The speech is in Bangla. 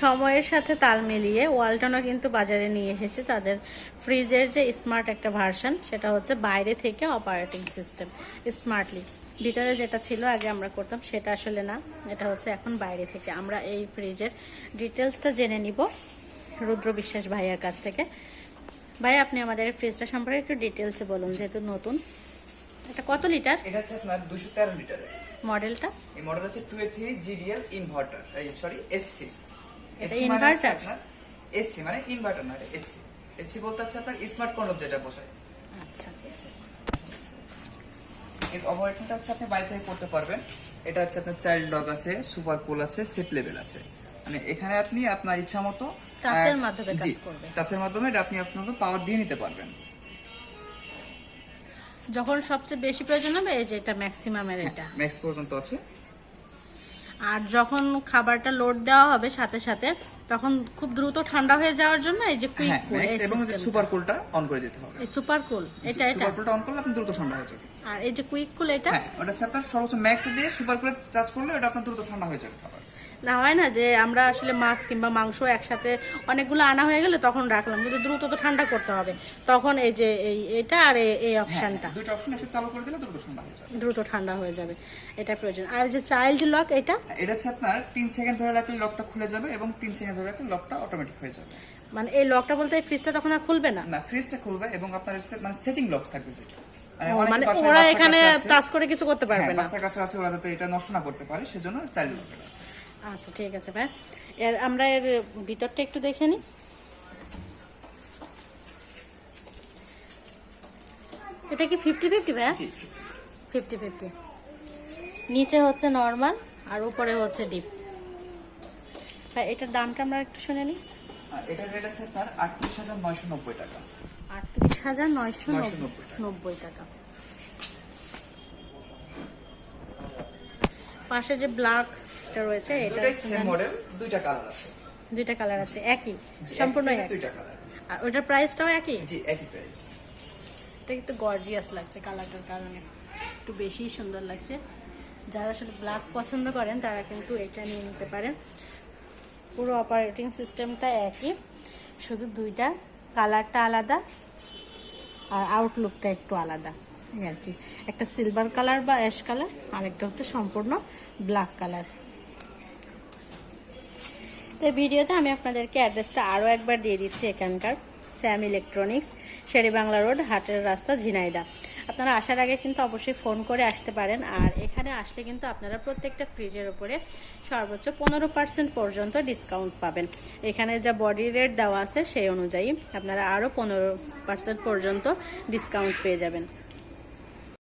সময়ের সাথে তাল মিলিয়ে ওয়ালটনও কিন্তু বাজারে নিয়ে এসেছে তাদের ফ্রিজের যে স্মার্ট একটা ভার্সন সেটা হচ্ছে বাইরে থেকে অপারেটিং সিস্টেম স্মার্টলি ভিতরে যেটা ছিল আগে আমরা করতাম সেটা আসলে না এটা হচ্ছে এখন বাইরে থেকে। আমরা এই ফ্রিজের ডিটেলসটা জেনে নিব রুদ্র বিশ্বাস ভাইয়ার কাছ থেকে। ভাই আপনি আমাদের ফ্রিজটা সম্পর্কে একটু ডিটেলসে বলুন যেহেতু নতুন। এটা কত লিটার? এটা হচ্ছে আপনার দুশো তেরো লিটারের। মডেলটা? এই মডেল হচ্ছে two A three GDL inverter এই সরি এসসি এটা মানে ইনভার্টার না এসসি এসসি বলতে হচ্ছে আপনার স্মার্ট কন্ট্রোল যেটা বসায়। আচ্ছা। এর অপারেটরটা হচ্ছে আপনি বাড়ি থেকে করতে পারবেন। এটা হচ্ছে আপনার চাইল্ড লক আছে সুপার কুল আছে সেট লেভেল আছে। মানে এখানে আপনি আপনার ইচ্ছা মতো টাচের মাধ্যমে কাজ টাচের মাধ্যমে এটা আপনি আপনার পাওয়ার দিয়ে নিতে পারবেন। যখন সবচেয়ে বেশি প্রয়োজন হবে এই যে এটা ম্যাক্সিমামের এটা। ম্যাক্স পর্যন্ত আছে। আর যখন খাবারটা লোড দেওয়া হবে সাথে সাথে তখন খুব দ্রুত ঠান্ডা হয়ে যাওয়ার জন্য এই যে কুইক হ্যাঁ কুল এবং যে সুপার কুলটা অন করে দিতে হবে। এই সুপার কুল এটা এটা। সুপার কুলটা অন করলে আপনি দ্রুত ঠান্ডা হয়ে যাবে আর এই যে কুইক কুল এটা। হ্যাঁ ওটা হচ্ছে আপনার সর্বোচ্চ ম্যাক্স দিয়ে সুপার কুলে টাচ করলে এটা আপনার দ্রুত ঠান্ডা হয়ে যাবে খাবার। না হয় না যে আমরা আসলে মাছ কিংবা মাংস একসাথে অনেকগুলো আনা হয়ে গেলে তখন রাখলাম কিন্তু দ্রুত তো ঠান্ডা করতে হবে। তখন এই যে এই এটা আর এই- অপশনটা দ্রুত ঠান্ডা হয়ে যাবে। দ্রুত ঠান্ডা হয়ে যাবে এটা প্রয়োজন। আর যে চাইল্ড লক এটা? হ্যাঁ, এটা হচ্ছে আপনার তিন সেকেন্ড ধরে রাখলে লকটা খুলে যাবে এবং তিন সেকেন্ড ধরে রাখলে লকটা অটোমেটিক হয়ে যাবে। মানে এই লকটা বলতে এই ফ্রিজটা তখন আর খুলবে না? না ফ্রিজটা খুলবে এবং আপনার মানে সেটিং লক থাকবে যেটা। মানে মানে ওরা এখানে টাচ করে কিছু করতে পারবে হ্যাঁ, না। বাচ্চা কাছে আছে ওরা যাতে এটা নষ্ট না করতে পারে সেজন্য চাইল্ড লক আছে। আচ্ছা ঠিক আছে ভাই। এর আমরা এর ভিতরটা একটু দেখে নিই। এটা কি ফিফটি ফিফটি ভাই? ফিফটি ফিফটি নিচে হচ্ছে নর্মাল আর উপরে হচ্ছে ডিপ ভাই এটার দামটা আমরা একটু শুনে নিই। এটার রেট আছে আপনার আটত্রিশ হাজার নয়শো নব্বই টাকা। আটত্রিশ হাজার নয়শো নব্বই টাকা। পাশে যে ব্ল্যাকটা রয়েছে এটা সেম মডেল দুইটা কালার আছে। দুইটা কালার আছে একই সম্পূর্ণ একই এক দুইটা কালার আর ওটার প্রাইসটাও একই? জি একই প্রাইস এটা কিন্তু গর্জিয়াস লাগছে কালারটার কারণে। একটু বেশি সুন্দর লাগছে। যারা আসলে ব্ল্যাক পছন্দ করেন তারা কিন্তু এটা নিয়ে নিতে পারেন। পুরো অপারেটিং সিস্টেমটা একই শুধু দুইটা। কালারটা আলাদা আর আউটলুকটা একটু আলাদা। এই আর কি। একটা সিলভার কালার বা অ্যাশ কালার আর একটা হচ্ছে সম্পূর্ণ ব্ল্যাক কালার তো ভিডিওতে আমি আপনাদেরকে অ্যাড্রেসটা আরও একবার দিয়ে দিচ্ছি এখানকার Sam electronics, Sher-e Bangla road, হাটের রাস্তা, ঝিনাইদা। আপনারা আসার আগে কিন্তু অবশ্যই ফোন করে আসতে পারেন, আর এখানে আসলে কিন্তু আপনারা প্রত্যেকটা ফ্রিজের উপরে সর্বোচ্চ পনেরো পার্সেন্ট পর্যন্ত ডিসকাউন্ট পাবেন। এখানে যা বডি রেট দেওয়া আছে সেই অনুযায়ী আপনারা আরও পনেরো পার্সেন্ট পর্যন্ত ডিসকাউন্ট পেয়ে যাবেন।